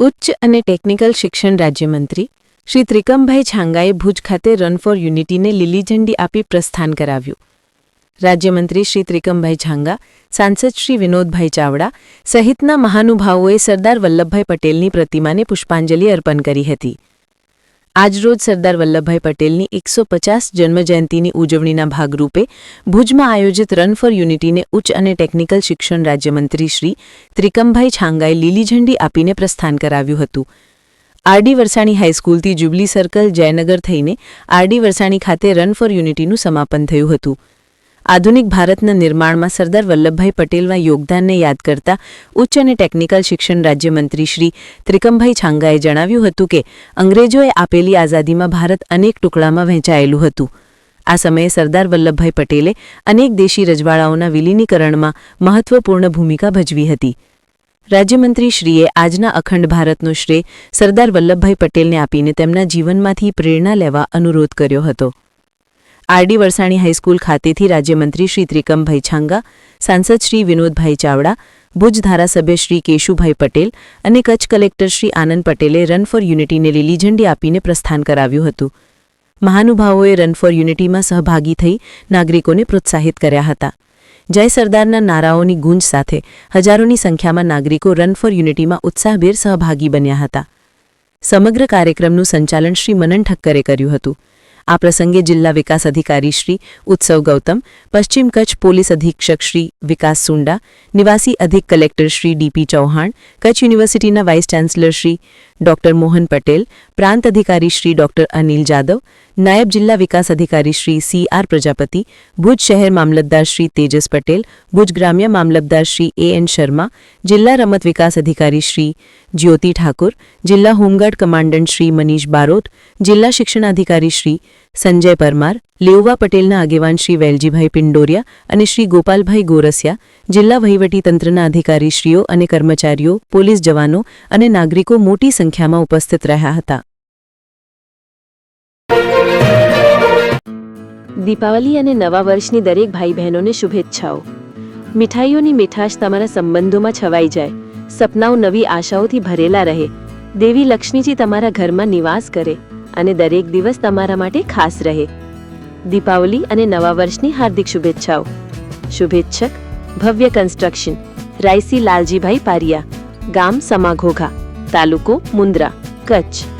ઉચ્ચ અને ટેકનિકલ શિક્ષણ રાજ્યમંત્રી શ્રી ત્રિકમભાઈ છાંગાએ ભુજ ખાતે રન ફોર યુનિટીને લીલી ઝંડી આપી પ્રસ્થાન કરાવ્યું. રાજ્યમંત્રી શ્રી ત્રિકમભાઈ છાંગા, સાંસદ શ્રી વિનોદભાઈ ચાવડા સહિતના મહાનુભાવોએ સરદાર વલ્લભભાઈ પટેલની પ્રતિમાને પુષ્પાંજલિ અર્પણ કરી હતી. આજરોજ સરદાર વલ્લભભાઈ પટેલની એકસો પચાસ જન્મજયંતિની ઉજવણીના ભાગરૂપે ભુજમાં આયોજિત રન ફોર યુનિટીને ઉચ્ચ અને ટેકનિકલ શિક્ષણ રાજ્યમંત્રી શ્રી ત્રિકમભાઈ છાંગાએ લીલી ઝંડી આપીને પ્રસ્થાન કરાવ્યું હતું. આરડી વરસાણી હાઈસ્કૂલથી જ્યુબલી સર્કલ જયનગર થઈને આરડી વરસાણી ખાતે રન ફોર યુનિટીનું સમાપન થયું હતું. આધુનિક ભારતના નિર્માણમાં સરદાર વલ્લભભાઈ પટેલના યોગદાનને યાદ કરતા ઉચ્ચ અને ટેકનિકલ શિક્ષણ રાજ્યમંત્રી શ્રી ત્રિકમભાઈ છાંગાએ જણાવ્યું હતું કે અંગ્રેજોએ આપેલી આઝાદીમાં ભારત અનેક ટુકડામાં વહેંચાયેલું હતું. આ સમયે સરદાર વલ્લભભાઈ પટેલે અનેક દેશી રજવાડાઓના વિલીનીકરણમાં મહત્વપૂર્ણ ભૂમિકા ભજવી હતી. રાજ્યમંત્રીશ્રીએ આજના અખંડ ભારતનો શ્રેય સરદાર વલ્લભભાઈ પટેલને આપીને તેમના જીવનમાંથી પ્રેરણા લેવા અનુરોધ કર્યો હતો. આરડી વરસાણી હાઈસ્કૂલ ખાતેથી રાજ્યમંત્રી શ્રી ત્રિકમભાઈ છાંગા, સાંસદ શ્રી વિનોદભાઈ ચાવડા, ભુજ ધારાસભ્ય શ્રી કેશુભાઈ પટેલ અને કચ્છ કલેક્ટર શ્રી આનંદ પટેલે રન ફોર યુનિટીને લીલી ઝંડી આપીને પ્રસ્થાન કરાવ્યું હતું. મહાનુભાવોએ રન ફોર યુનિટીમાં સહભાગી થઈ નાગરિકોને પ્રોત્સાહિત કર્યા હતા. જય સરદારના નારાઓની ગુંજ સાથે હજારોની સંખ્યામાં નાગરિકો રન ફોર યુનિટીમાં ઉત્સાહભેર સહભાગી બન્યા હતા. સમગ્ર કાર્યક્રમનું સંચાલન શ્રી મનન ઠક્કરે કર્યું હતું. આ પ્રસંગે જિલ્લા વિકાસ અધિકારી શ્રી ઉત્સવ ગૌતમ, પશ્ચિમ કચ્છ પોલીસ અધિક્ષક શ્રી વિકાસ સુંડા, નિવાસી અધિક collector Shri D P Chauhan, Kutch યુનિવર્સિટીના vice chancellor Shri doctor Mohan Patel, પ્રાંત અધિકારી શ્રી ડોક્ટર અનિલ જાદવ નાયબ જિલ્લા વિકાસ અધિકારી શ્રી સી આર પ્રજાપતિ, ભુજ શહેર મામલતદાર શ્રી તેજસ પટેલ, ભુજ ગ્રામ્ય મામલતદાર શ્રી એ એન શર્મા, જિલ્લા રમત વિકાસ અધિકારી શ્રી જ્યોતિ ઠાકુર, જિલ્લા home guard commandant Shri Manish Barot જિલ્લા શિક્ષણાધિકારી શ્રી સંજય પરમાર, લેઉવા પટેલના આગેવાન શ્રી વેલજીભાઈ પિંડોરિયા અને શ્રી ગોપાલભાઈ ગોરસિયા, જિલ્લા વહીવટીતંત્રના અધિકારીશ્રીઓ અને કર્મચારીઓ, પોલીસ જવાનો અને નાગરિકો મોટી સંખ્યામાં ઉપસ્થિત રહ્યા હતા. દીપાવલી અને નવા વર્ષની દરેક ભાઈ બહેનોને શુભેચ્છાઓ. મીઠાઈઓની મીઠાશ તમારા સંબંધોમાં છવાઈ જાય. સપનાઓ નવી આશાઓથી ભરેલા રહે. દેવી લક્ષ્મીજી તમારા ઘરમાં નિવાસ કરે અને દરેક દિવસ તમારા માટે ખાસ રહે. દીપાવલી અને નવા વર્ષની હાર્દિક શુભેચ્છાઓ. શુભેચ્છક, ભવ્ય કન્સ્ટ્રક્શન રાયસી લાલજીભાઈ પારિયા. ગામ સમાઘોઘા. તાલુકો મુન્દ્રા કચ્છ.